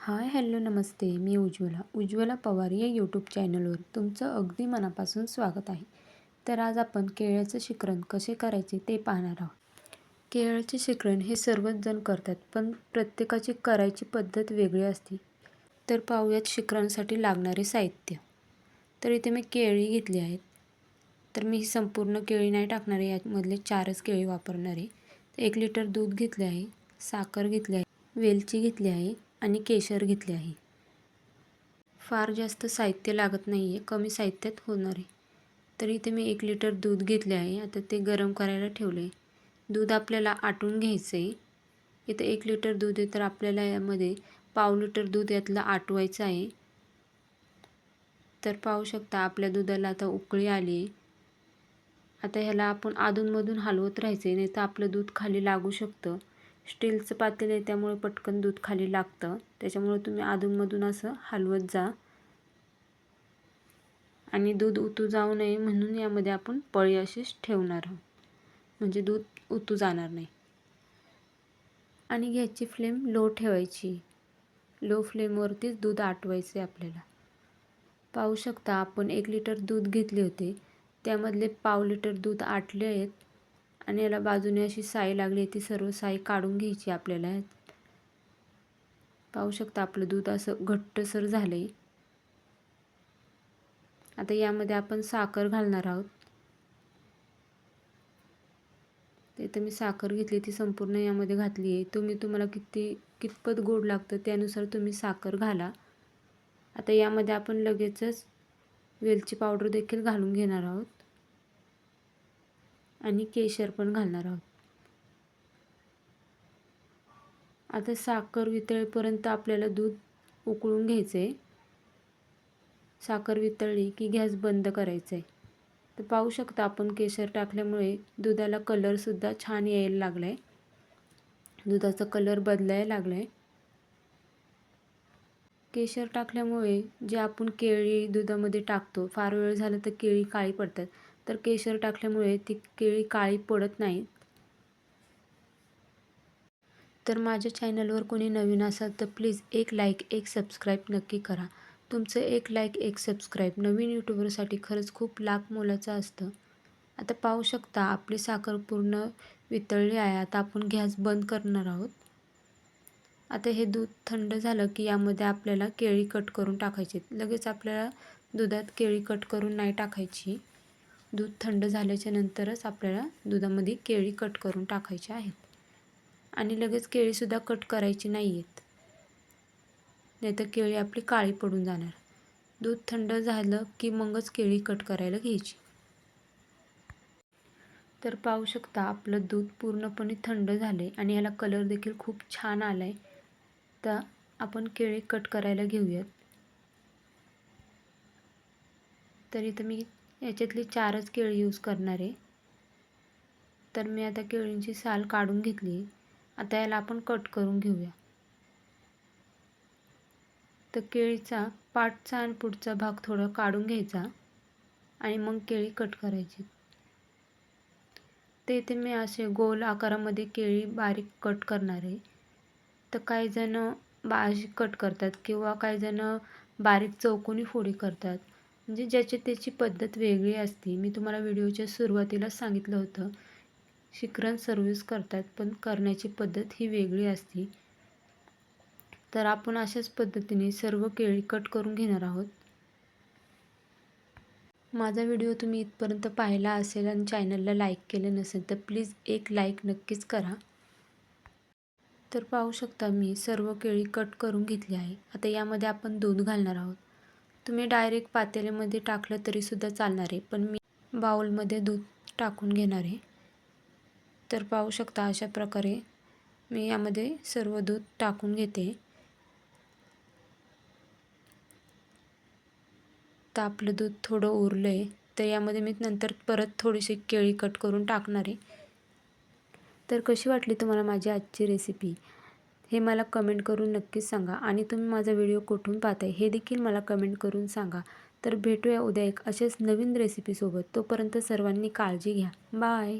हाय hello नमस्ते. मी उज्ज्वला. उज्ज्वला पवार या यूट्यूब चॅनलवर तुमचं अगदी मनापासून स्वागत आहे. तर आज आपण केळ्याचं शिकरण कसे करायचे ते पाहणार आहोत. केळ्याचे शिकरण हे सर्वच जण करतात पण प्रत्येकाची करायची पद्धत वेगळी असते. तर पाहूयात शिकरणसाठी लागणारे साहित्य. तर इथे मी केळी घेतली आहेत. तर मी ही संपूर्ण केळी नाही टाकणार आहे यामधले चारच केळी वापरणार आहे. एक लिटर दूध घेतले आहे साखर घेतली आहे वेलची घेतली आहे आणि केशर घेतले आहे. फार जास्त साहित्य लागत नाही आहे कमी साहित्यात होणार आहे. तर इथे मी एक लिटर दूध घेतले आहे आता ते गरम करायला ठेवले दूध आपल्याला आटून घ्यायचं आहे. इथं एक लिटर दूध आहे तर आपल्याला यामध्ये पाव लिटर दूध यातलं आटवायचं आहे. तर पाहू शकता आपल्या दुधाला आता उकळी आली आहे. आता ह्याला आपण अधूनमधून हलवत राहायचं आहे नाही तर आपलं दूध खाली लागू शकतं. स्टीलचं पातेलं आहे त्यामुळे पटकन दूध खाली लागतं. त्याच्यामुळे तुम्ही अधूनमधून असं हलवत जा. आणि दूध उतू जाऊ नये म्हणून यामध्ये आपण पळी अशीच ठेवणार आहोत. म्हणजे दूध उतू जाणार नाही. आणि घ्यायची फ्लेम लो ठेवायची. लो फ्लेमवरतीच दूध आटवायचे आपल्याला. पाहू शकता आपण एक लिटर दूध घेतले होते. त्यामधले पाव लिटर दूध आटले आहेत. आणि याला बाजूने अशी साई लागली ती सर्व साई काढून घ्यायची आपल्याला. पाहू शकता आपलं दूध असं घट्टसर झालं आहे आता यामध्ये आपण साखर घालणार आहोत. इथं मी साखर घेतली ती संपूर्ण यामध्ये घातली आहे तुम्ही तुम्हाला किती कितपत गोड लागतं त्यानुसार तुम्ही साखर घाला. आता यामध्ये आपण लगेचच वेलची पावडर देखील घालून घेणार आहोत. आणि केशर पण घालणार आहोत. आता साखर वितळेपर्यंत आपल्याला दूध उकळून घ्यायचं आहे साखर वितळली की गॅस बंद करायचा आहे तर पाहू शकता आपण केशर टाकल्यामुळे दुधाला कलरसुद्धा छान यायला लागला आहे दुधाचा कलर बदलायला लागला आहे केशर टाकल्यामुळे जे आपण केळी दुधामध्ये टाकतो फार वेळ झाला तर केळी काळी पडतात. तर केशर टाकल्यामुळे ती केळी काळी पडत नाहीत. तर माझ्या चॅनलवर कोणी नवीन असाल तर प्लीज एक लाईक एक सबस्क्राईब नक्की करा. तुमचं एक लाईक एक सबस्क्राईब नवीन यूट्यूबरसाठी खरंच खूप लाख मोलाचं असतं. आता पाहू शकता आपली साखर पूर्ण वितळली आहे. आता आपण गॅस बंद करणार आहोत. आता हे दूध थंड झालं की यामध्ये आपल्याला केळी कट करून टाकायची. लगेच आपल्याला दुधात केळी कट करून नाही टाकायची. दूध थंड झाल्याच्या नंतरच आपल्याला दुधामध्ये केळी कट करून टाकायची आहेत. आणि लगेच केळीसुद्धा कट करायची नाही आहेत. नाहीतर केळी आपली काळी पडून जाणार. दूध थंड झालं की मगच केळी कट करायला घ्यायची. तर पाहू शकता आपलं दूध पूर्णपणे थंड झालं आहे आणि याला कलर देखील खूप छान आला आहे तर आपण केळी कट करायला घेऊयात. तर इथं मी याच्यातली चारच केळी यूज करणार. आहे तर मी आता केळींची साल काढून घेतली. आता याला आपण कट करून घेऊया. तर केळीचा पाठचा आणि पुढचा भाग थोडा काढून घ्यायचा आणि मग केळी कट करायची. ते इथे मी असे गोल आकारामध्ये केळी बारीक कट करणार. आहे तर काही जण बारीक कट करतात किंवा काही जण बारीक चौकोनी फोडी करतात. म्हणजे ज्याची त्याची पद्धत वेगळी असते. मी तुम्हाला व्हिडिओच्या सुरुवातीला सांगितलं होतं शिखरण सर्व्हिस करतात पण करण्याची पद्धत ही वेगळी असते. तर आपण अशाच पद्धतीने सर्व केळी कट करून घेणार आहोत. माझा व्हिडिओ तुम्ही इथपर्यंत पाहिला असेल आणि चॅनलला लाईक केलं नसेल तर प्लीज एक लाईक नक्कीच करा. तर पाहू शकता मी सर्व केळी कट करून घेतली आहे. आता यामध्ये आपण दूध घालणार आहोत. तुम्ही डायरेक्ट पातेल्यामध्ये टाकलं तरीसुद्धा चालणार आहे. पण मी बाउलमध्ये दूध टाकून घेणार आहे. तर पाहू शकता अशा प्रकारे मी यामध्ये सर्व दूध टाकून घेते. तर आपलं दूध थोडं उरलं आहे तर यामध्ये मी नंतर परत थोडीशी केळी कट करून टाकणार आहे. तर कशी वाटली तुम्हाला माझी आजची रेसिपी हे मला कमेंट करून नक्कीच सांगा आणि तुम्ही माझा व्हिडिओ कुठून पाहताय हे देखील मला कमेंट करून सांगा. तर भेटूया उद्या एक असेच नवीन रेसिपीसोबत तोपर्यंत सर्वांनी काळजी घ्या. बाय